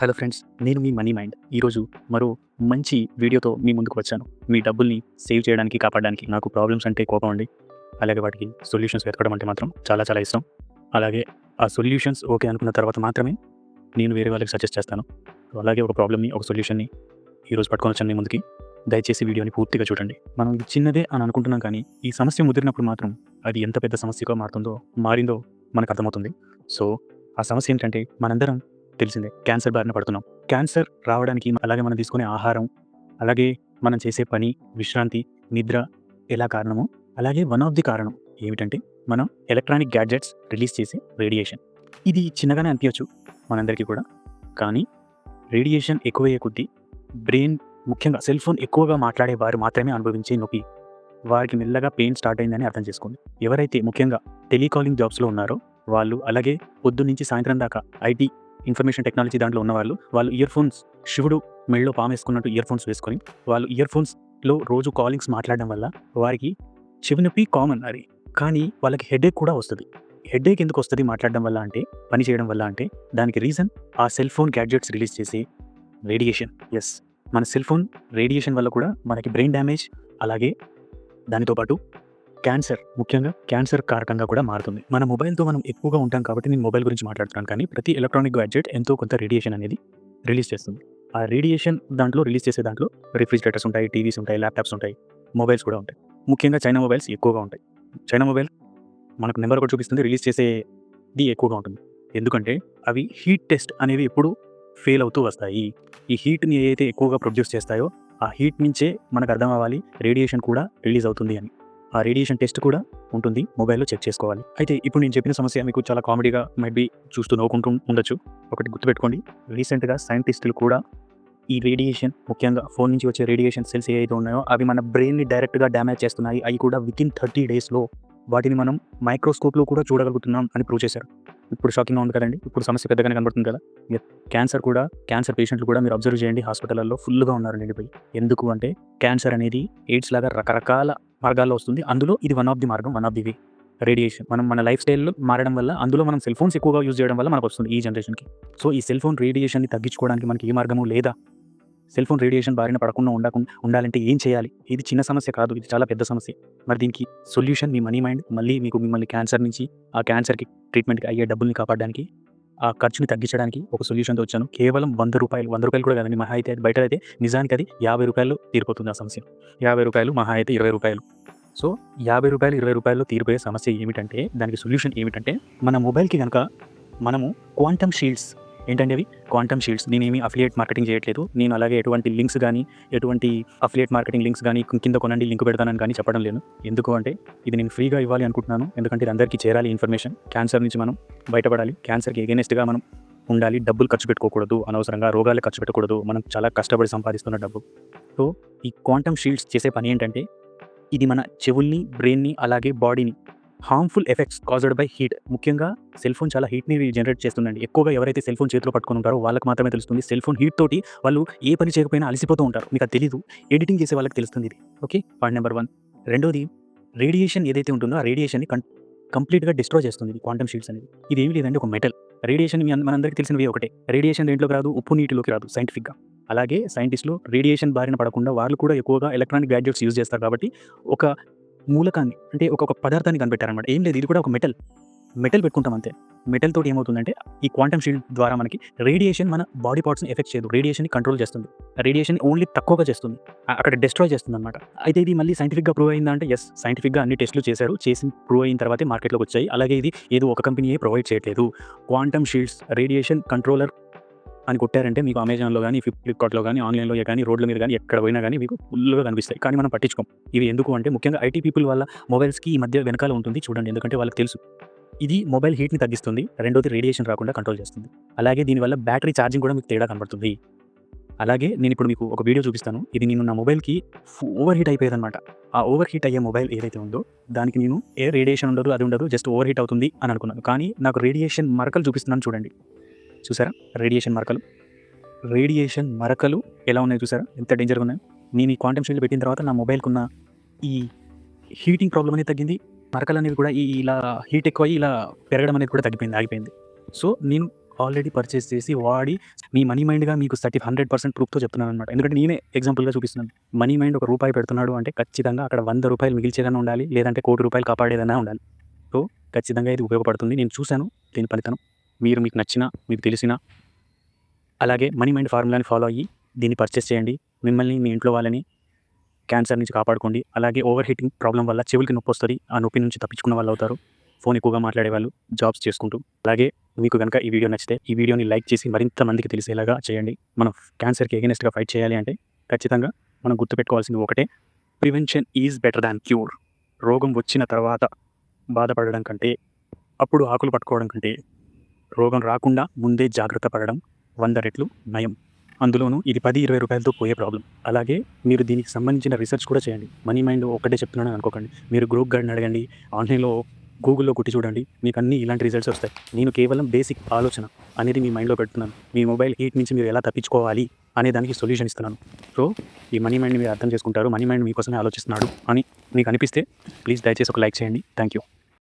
Hello friends నేను మీ money mind. ఈరోజు మరో మంచి వీడియోతో మీ ముందుకు వచ్చాను. మీ డబ్బుల్ని సేవ్ చేయడానికి కాపాడడానికి నాకు ప్రాబ్లమ్స్ అంటే కోపం అండి. అలాగే వాటికి సొల్యూషన్స్ వెతకడం అంటే మాత్రం చాలా చాలా ఇష్టం. అలాగే ఆ సొల్యూషన్స్ ఓకే అనుకున్న తర్వాత మాత్రమే నేను వేరే వాళ్ళకి సజెస్ట్ చేస్తాను. అలాగే ఒక ప్రాబ్లమ్ని ఒక సొల్యూషన్ని ఈరోజు పట్టుకొని వచ్చాను మీ ముందుకి. దయచేసి వీడియోని పూర్తిగా చూడండి. మనం ఇది చిన్నదే అని అనుకుంటున్నాం కానీ ఈ సమస్య ముదిరినప్పుడు మాత్రం అది ఎంత పెద్ద సమస్యగా మారుతుందో మారిందో మనకు అర్థమవుతుంది. సో ఆ సమస్య ఏంటంటే మనందరం తెలిసిందే. క్యాన్సర్ బారిన పడుతున్నాం. క్యాన్సర్ రావడానికి అలాగే మనం తీసుకునే ఆహారం అలాగే మనం చేసే పని విశ్రాంతి నిద్ర ఎలా కారణమో అలాగే వన్ ఆఫ్ ది కారణం ఏమిటంటే మనం ఎలక్ట్రానిక్ గ్యాడ్జెట్స్ రిలీజ్ చేసే రేడియేషన్. ఇది చిన్నగానే అనిపించచ్చు మనందరికీ కూడా. కానీ రేడియేషన్ ఎక్కువయ్యే కొద్దీ బ్రెయిన్ ముఖ్యంగా సెల్ ఫోన్ ఎక్కువగా మాట్లాడే వారు మాత్రమే అనుభవించే నొప్పి. వారికి మెల్లగా పెయిన్ స్టార్ట్ అయిందని అర్థం చేసుకోండి. ఎవరైతే ముఖ్యంగా టెలికాలింగ్ జాబ్స్లో ఉన్నారో వాళ్ళు అలాగే పొద్దు నుంచి సాయంత్రం దాకా ఐటీ ఇన్ఫర్మేషన్ టెక్నాలజీ దాంట్లో ఉన్నవాళ్ళు వాళ్ళు ఇయర్ ఫోన్స్ శివుడు మెళ్ళలో పామేసుకున్నట్టు ఇయర్ ఫోన్స్ వేసుకొని వాళ్ళు ఇయర్ ఫోన్స్లో రోజు కాలింగ్స్ మాట్లాడడం వల్ల వారికి చెవినొప్పి కామన్ అది. కానీ వాళ్ళకి హెడేక్ కూడా వస్తుంది. హెడేక్ ఎందుకు వస్తుంది మాట్లాడడం వల్ల అంటే పని చేయడం వల్ల అంటే దానికి రీజన్ ఆ సెల్ ఫోన్ గ్యాడ్జెట్స్ రిలీజ్ చేసి రేడియేషన్. ఎస్ మన సెల్ ఫోన్ రేడియేషన్ వల్ల కూడా మనకి బ్రెయిన్ డ్యామేజ్ అలాగే దానితో పాటు క్యాన్సర్ ముఖ్యంగా క్యాన్సర్ కారకంగా కూడా మారుతుంది. మన మొబైల్తో మనం ఎక్కువగా ఉంటాం కాబట్టి నేను మొబైల్ గురించి మాట్లాడుతున్నాను. కానీ ప్రతి ఎలక్ట్రానిక్ గ్యాడ్జెట్ ఎంతో కొంత రేడియేషన్ అనేది రిలీజ్ చేస్తుంది. ఆ రేడియేషన్ దాంట్లో రిలీజ్ చేసే దాంట్లో రిఫ్రిజిరేటర్స్ ఉంటాయి టీవీస్ ఉంటాయి ల్యాప్టాప్స్ ఉంటాయి మొబైల్స్ కూడా ఉంటాయి. ముఖ్యంగా చైనా మొబైల్స్ ఎక్కువగా ఉంటాయి. చైనా మొబైల్ మనకు నెంబర్ కూడా చూపిస్తుంది రిలీజ్ చేసేది ఎక్కువగా ఉంటుంది. ఎందుకంటే అవి హీట్ టెస్ట్ అనేవి ఎప్పుడు ఫెయిల్ అవుతూ వస్తాయి. ఈ హీట్ని ఏదైతే ఎక్కువగా ప్రొడ్యూస్ చేస్తాయో ఆ హీట్ నుంచే మనకు అర్థం అవ్వాలి రేడియేషన్ కూడా రిలీజ్ అవుతుంది అని. ఆ రేడియేషన్ టెస్ట్ కూడా ఉంటుంది. మొబైల్లో చెక్ చేసుకోవాలి. అయితే ఇప్పుడు నేను చెప్పిన సమస్య మీకు చాలా కామెడీగా మైట్ బి చూస్తూ నవ్వుకుంటూ ఉండొచ్చు. ఒకటి గుర్తుపెట్టుకోండి. రీసెంట్గా సైంటిస్టులు కూడా ఈ రేడియేషన్ ముఖ్యంగా ఫోన్ నుంచి వచ్చే రేడియేషన్ సెల్స్ ఏవైతే ఉన్నాయో అవి మన బ్రెయిన్ని డైరెక్ట్గా డ్యామేజ్ చేస్తున్నాయి. అవి కూడా విత్ ఇన్ థర్టీ డేస్లో వాటిని మనం మైక్రోస్కోప్లో కూడా చూడగలుగుతున్నాం అని ప్రూవ్ చేశారు. ఇప్పుడు షాకింగ్గా ఉంది కదండి. ఇప్పుడు సమస్య పెద్దగానే కనబడుతుంది కదా. క్యాన్సర్ కూడా క్యాన్సర్ పేషెంట్లు కూడా మీరు అబ్జర్వ్ చేయండి. హాస్పిటల్లో ఫుల్గా ఉన్నారు నిండిపోయి. ఎందుకు అంటే క్యాన్సర్ అనేది ఎయిడ్స్ లాగా రకరకాల మార్గాల్లో వస్తుంది. అందులో ఇది వన్ ఆఫ్ ది మార్గం one of the way radiation మనం మన లైఫ్ స్టైల్లో మారడం వల్ల అందులో మనం సెల్ ఫోన్స్ ఎక్కువగా యూజ్ చేయడం వల్ల మనకు వస్తుంది ఈ జనరేషన్కి సో ఈ సెల్ ఫోన్ రేడియేషన్ని తగ్గించుకోవడానికి మనకి ఏ మార్గము లేదా? సెల్ ఫోన్ రేడియేషన్ బారిన పడకుండా ఉండకుండా ఉండాలంటే ఏం చేయాలి? ఇది చిన్న సమస్య కాదు ఇది చాలా పెద్ద సమస్య. మరి దీనికి సొల్యూషన్ మీ మనీ మైండ్ మళ్ళీ మీకు మిమ్మల్ని క్యాన్సర్ నుంచి ఆ క్యాన్సర్కి ట్రీట్మెంట్కి అయ్యే డబ్బుల్ని కాపాడడానికి ఆ ఖర్చుని తగ్గించడానికి ఒక సొల్యూషన్తో వచ్చాను. కేవలం వంద రూపాయలు వంద రూపాయలు కూడా కదండి. మహా అయితే బయట అయితే నిజానికి అది యాభై రూపాయలు తీరిపోతుంది ఆ సమస్య. యాభై రూపాయలు మహా అయితే ఇరవై రూపాయలు. సో యాభై రూపాయలు ఇరవై రూపాయల్లో తీరిపోయే సమస్య ఏమిటంటే దానికి సొల్యూషన్ ఏమిటంటే మన మొబైల్కి కనుక మనము క్వాంటమ్ షీల్డ్స్ ఏంటంటే అవి? క్వాంటమ్ షీల్డ్స్ నేనేమి అఫిలియేట్ మార్కెటింగ్ చేయట్లేదు. నేను అలాగే ఎటువంటి లింక్స్ కానీ ఎటువంటి అఫిలియేట్ మార్కెటింగ్ లింక్స్ కానీ కింద కొనండి లింక్ పెడతానని కానీ చెప్పడం లేదు. ఎందుకు అంటే ఇది నేను ఫ్రీగా ఇవ్వాలి అనుకుంటున్నాను. ఎందుకంటే ఇది అందరికీ చేరాలి ఇన్ఫర్మేషన్ క్యాన్సర్ నుంచి మనం బయటపడాలి. క్యాన్సర్కి ఎగెనెస్ట్గా మనం ఉండాలి. డబ్బులు ఖర్చు పెట్టుకోకూడదు. అనవసరంగా రోగాలు ఖర్చు పెట్టకూడదు. మనం చాలా కష్టపడి సంపాదిస్తున్న డబ్బు. సో ఈ క్వాంటమ్ షీల్డ్స్ చేసే పని ఏంటంటే ఇది మన చెవుల్ని బ్రెయిన్ని అలాగే బాడీని harmful effects caused by heat ముఖ్యంగా సెల్ ఫోన్ చాలా హీట్ని జనరేట్ చేస్తుందండి. ఎక్కువగా ఎవరైతే సెల్ ఫోన్ చేతిలో పట్టుకుని ఉంటారో వాళ్ళకి మాత్రమే తెలుస్తుంది సెల్ ఫోన్ హీట్ తోటి వాళ్ళు ఏ పని చేయకపోయినా అలసిపోతూ ఉంటారు. మీకు అది తెలీదు. ఎడిటింగ్ చేసే వాళ్ళకి తెలుస్తుంది ఇది. ఓకే పాయింట్ నెంబర్ వన్ రెండోది రేడియేషన్ ఏదైతే ఉంటుందో ఆ రేడియేషన్ని కం కంప్లీట్గా డిస్ట్రాయ్ చేస్తుంది ఇది క్వాంటమ్ షీట్స్ అనేది. ఇది ఏమి లేదండి ఒక మెటల్ రేడియేషన్ మనందరికీ తెలిసినవి ఒకటే. రేడియేషన్ దేంట్లోకి రాదు? ఉప్పు నీటిలోకి రాదు సైంటిఫిక్గా అలాగే సైంటిస్టులు రేడియేషన్ బారిన పడకుండా వాళ్ళు కూడా ఎక్కువగా ఎలక్ట్రానిక్ గ్యాడ్జెట్స్ యూజ్ చేస్తారు కాబట్టి ఒక మూలకాన్ని అంటే ఒక పదార్థాన్ని కనిపెట్టారనమాట ఏం లేదు ఇది కూడా ఒక మెటల్. మెటల్ పెట్టుకుంటాం అంతే. మెటల్ తోటి ఏమవుతుందంటే ఈ క్వాంటమ్ షీల్డ్ ద్వారా మనకి రేడియేషన్ మన బాడీ పార్ట్స్ని ఎఫెక్ట్ చేయదు. రేడియేషన్ని కంట్రోల్ చేస్తుంది. రేడియేషన్ ఓన్లీ తక్కువగా చేస్తుంది. అక్కడ డిస్ట్రాయ్ చేస్తుంది అనమాట అయితే ఇది మళ్ళీ సైంటిఫిక్గా ప్రూవ్ అయిందా అంటే ఎస్ సైంటిఫిక్గా అన్ని టెస్టులు చేశారు. చేసి ప్రూవ్ అయిన తర్వాతే మార్కెట్లోకి వచ్చాయి. అలాగే ఇది ఏదో ఒక కంపెనీయే ప్రొవైడ్ చేయట్లేదు. క్వాంటమ్ షీల్డ్స్ రేడియేషన్ కంట్రోలర్ అని కొట్టారంటే మీకు అమెజాన్లో కానీ ఫ్లిప్కార్ట్లో కానీ ఆన్లైన్లో కానీ రోడ్ల మీద కానీ ఎక్కడ పోయినా కానీ మీకు ఫుల్గా కనిపిస్తాయి. కానీ మనం పట్టించుకోం. ఇవి ఎందుకు అంటే ముఖ్యంగా ఐటీ పీపుల్ వాళ్ళ మొబైల్స్కి ఈ మధ్య వెనకాల ఉంటుంది చూడండి. ఎందుకంటే వాళ్ళకి తెలుసు. ఇది మొబైల్ హీట్ని తగ్గిస్తుంది. రెండోది రేడియేషన్ రాకుండా కంట్రోల్ చేస్తుంది. అలాగే దీనివల్ల బ్యాటరీ ఛార్జింగ్ కూడా మీకు తేడా కనబడుతుంది. అలాగే నేను ఇప్పుడు మీకు ఒక వీడియో చూపిస్తాను. ఇది నేను నా మొబైల్కి ఓవర్ హీట్ అయిపోయేదన్నమాట. ఆ ఓవర్ హీట్ అయ్యే మొబైల్ ఏదైతే ఉందో దానికి నేను ఏ రేడియేషన్ ఉండదు అది ఉండదు జస్ట్ ఓవర్ హీట్ అవుతుంది అని అనుకున్నాను. కానీ నాకు రేడియేషన్ మరకలు చూపిస్తున్నాను చూడండి. చూసారా? రేడియేషన్ మరకలు. రేడియేషన్ మరకలు ఎలా ఉన్నాయి చూసారా? ఎంత డేంజర్గా ఉన్నాయి? నేను ఈ క్వాంటమ్ షీల్డ్ పెట్టిన తర్వాత నా మొబైల్కి ఉన్న ఈ హీటింగ్ ప్రాబ్లం అనేది తగ్గింది. మరకలు అనేవి కూడా ఈ ఇలా హీట్ ఎక్కువ ఇలా పెరగడం అనేది కూడా తగ్గిపోయింది ఆగిపోయింది. సో నేను ఆల్రెడీ పర్చేస్ చేసి వాడి మీ మనీ మైండ్గా మీకు థర్టీ హండ్రెడ్ పర్సెంట్ ప్రూఫ్తో చెప్తున్నాను అనమాట ఎందుకంటే నేనే ఎగ్జాంపుల్గా చూపిస్తున్నాను. మనీ మైండ్ ఒక రూపాయి పెడుతున్నాడు అంటే ఖచ్చితంగా అక్కడ వంద రూపాయలు మిగిల్చేదన్నా ఉండాలి లేదంటే కోటి రూపాయలు కాపాడేదన్నా ఉండాలి. సో ఖచ్చితంగా ఇది ఉపయోగపడుతుంది. నేను చూశాను దీని ఫలితం. మీరు మీకు నచ్చిన మీకు తెలిసిన అలాగే మనీ మైండ్ ఫార్ములాని ఫాలో అయ్యి దీన్ని పర్చేస్ చేయండి. మిమ్మల్ని మీ ఇంట్లో వాళ్ళని క్యాన్సర్ నుంచి కాపాడుకోండి. అలాగే ఓవర్ హీటింగ్ ప్రాబ్లం వల్ల చెవులకి నొప్పి వస్తుంది. ఆ నొప్పి నుంచి తప్పించుకున్న వాళ్ళు అవుతారు. ఫోన్ ఎక్కువగా మాట్లాడే వాళ్ళు జాబ్స్ చేసుకుంటూ. అలాగే మీకు కనుక ఈ వీడియో నచ్చితే ఈ వీడియోని లైక్ చేసి మరింత మందికి తెలిసేలాగా చేయండి. మనం క్యాన్సర్కి ఎగెనెస్ట్గా ఫైట్ చేయాలి అంటే ఖచ్చితంగా మనం గుర్తుపెట్టుకోవాల్సింది ఒకటే. Prevention is better than cure రోగం వచ్చిన తర్వాత బాధపడడం కంటే అప్పుడు ఆకులు పట్టుకోవడం కంటే రోగం రాకుండా ముందే జాగ్రత్త పడడం వంద రెట్లు నయం. అందులోనూ ఇది పది ఇరవై రూపాయలతో పోయే ప్రాబ్లం అలాగే మీరు దీనికి సంబంధించిన రీసెర్చ్ కూడా చేయండి. మనీ మైండ్ ఒకటే చెప్తున్నాను అనుకోకండి. మీరు గ్రూప్ గైడ్ని అడగండి ఆన్లైన్లో గూగుల్లో కుట్టి చూడండి మీకు అన్ని ఇలాంటి రిజల్ట్స్ వస్తాయి. నేను కేవలం బేసిక్ ఆలోచన అనేది మీ మైండ్లో పెడుతున్నాను. మీ మొబైల్ హీట్ నుంచి మీరు ఎలా తప్పించుకోవాలి అనే దానికి సొల్యూషన్ ఇస్తున్నాను. సో ఈ మనీ మైండ్ మీరు అర్థం చేసుకుంటారు. మనీ మైండ్ మీకోసమే ఆలోచిస్తున్నాడు అని మీకు అనిపిస్తే ప్లీజ్ దయచేసి ఒక లైక్ చేయండి. Thank you